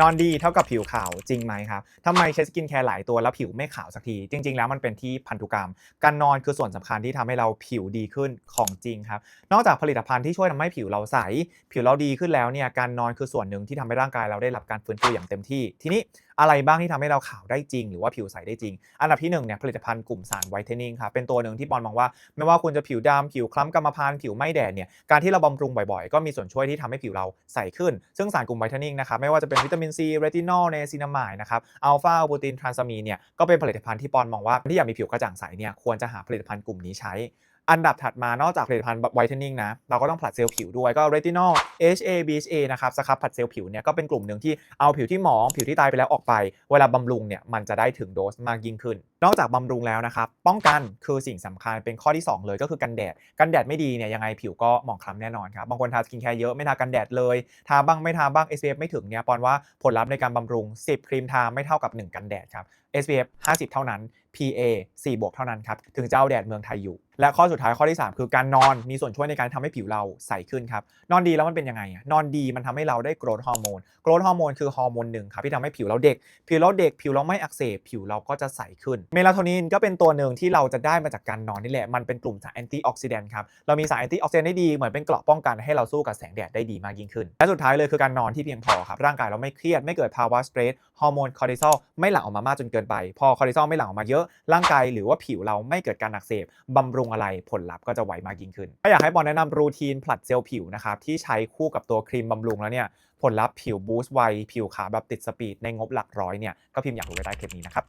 นอนดีเท่ากับผิวขาวจริงไหมครับทำไมใช้สกินแคร์หลายตัวแล้วผิวไม่ขาวสักที จริง ๆ แล้วมันเป็นที่พันธุกรรม การนอนคือส่วนสำคัญที่ทำให้เราผิวดีขึ้นของจริงครับ นอกจากผลิตภัณฑ์ที่ช่วยทำให้ผิวเราใส ผิวเราดีขึ้นแล้วเนี่ย การนอนคือส่วนหนึ่งที่ทำให้ร่างกายเราได้รับการฟื้นฟูอย่างเต็มที่ ทีนี้อะไรบ้างที่ทำให้เราขาวได้จริง หรือว่าผิวใสได้จริง อันดับที่1เนี่ยผลิตภัณฑ์กลุ่มสารไวท์เทนนิ่งครับเป็นตัวหนึ่งที่ปอนมองว่า ไม่ว่าคุณจะผิวดำผิวคล้ำกรรมพันธุ์ผิวไม่แดดเนี่ยการที่เราบำรุงบ่อยๆ ก็มีส่วนช่วยที่ทำให้ผิวเราใสขึ้น ซึ่งสารกลุ่มไวท์เทนนิ่งนะครับไม่ว่าจะเป็นวิตามินซีเรตินอลเนซินามายนะครับอัลฟาบูตินทรานซามีนเนี่ยก็เป็นผลิตภัณฑ์ที่ปอนมองว่าที่อยากมีผิวกระจ่างใสเนี่ยควรจะหาผลิตภัณฑ์กลุ่มนี้ใช้อันดับถัดมานอกจากผลิตภัณฑ์ไวท์เทนนิ่งนะ เราก็ต้องผลัดเซลล์ผิวด้วยก็เรตินอล HA BHA นะครับสครับผลัดเซลล์ผิวเนี่ยก็เป็นกลุ่มหนึ่งที่เอาผิวที่หมองผิวที่ตายไปแล้วออกไป เวลาบำรุงเนี่ยมันจะได้ถึงโดสมากยิ่งขึ้น นอกจากบำรุงแล้วนะครับ ป้องกันคือสิ่งสำคัญเป็นข้อที่ 2 เลยก็คือกันแดด กันแดดไม่ดีเนี่ยยังไงผิวก็หมองคล้ำแน่นอนครับ บางคนทาสกินแคร์เยอะไม่ทากันแดดเลย ทาบ้างไม่ทาบ้าง SPF ไม่ถึงเนี่ยปอนว่าผลลัพธ์ในการบำรุง 10 ครีมทาไม่เท่ากับ 1 กันแดดครับ SPF 50 เท่านั้น PA 4บวกเท่านั้นครับ ถึงจะเอาแดดเมืองไทยอยู่ และข้อสุดท้ายข้อที่ 3 คือการนอนมีส่วนช่วยในการทำให้ผิวเราใสขึ้นครับ นอนดีแล้วมันเป็นยังไงอะนอนดีมันทำให้เราได้โกรทฮอร์โมน โกรทฮอร์โมนคือฮอร์โมนหนึ่งครับที่ทำให้ผิวเราเด็ก ผิวเราเด็กผิวเราไม่อักเสบผิวเราก็จะใสขึ้นเมลาโทนินก็เป็นตัวหนึ่งที่เราจะได้มาจากการนอนนี่แหละ มันเป็นกลุ่มสารแอนตี้ออกซิแดนต์ครับ เรามีสารแอนตี้ออกซิแดนต์ได้ดี เหมือนเป็นเกราะป้องกันให้เราสู้กับแสงแดดได้ดีมากยิ่งขึ้น และสุดท้ายเลยคือการนอนที่เพียงพอครับ ร่างกายเราไม่เครียด ไม่เกิดภาวะสเตรส ฮอร์โมนคอร์ติซอลไม่หลั่งออกมามากจนเกินไป พอคอร์ติซอลไม่หลั่งออกมาเยอะ ร่างกายหรือว่าผิวเราไม่เกิดการอักเสบบำรุงอะไร ผลลัพธ์ก็จะไวมากยิ่งขึ้นถ้าอยากให้บอลแนะนำรูทีนผลัดเซลล์ผิวนะครับที่ใช้คู่กับตัวครีมบำรุงแล้วเนี่ยผลลัพธ์ผิวบูสต์ไวผิวขาวแบบติดสปีดในงบหลักร้อยเนี่ยก็พิมพ์อยากรู้ไว้ใต้คลิปนี้นะครับ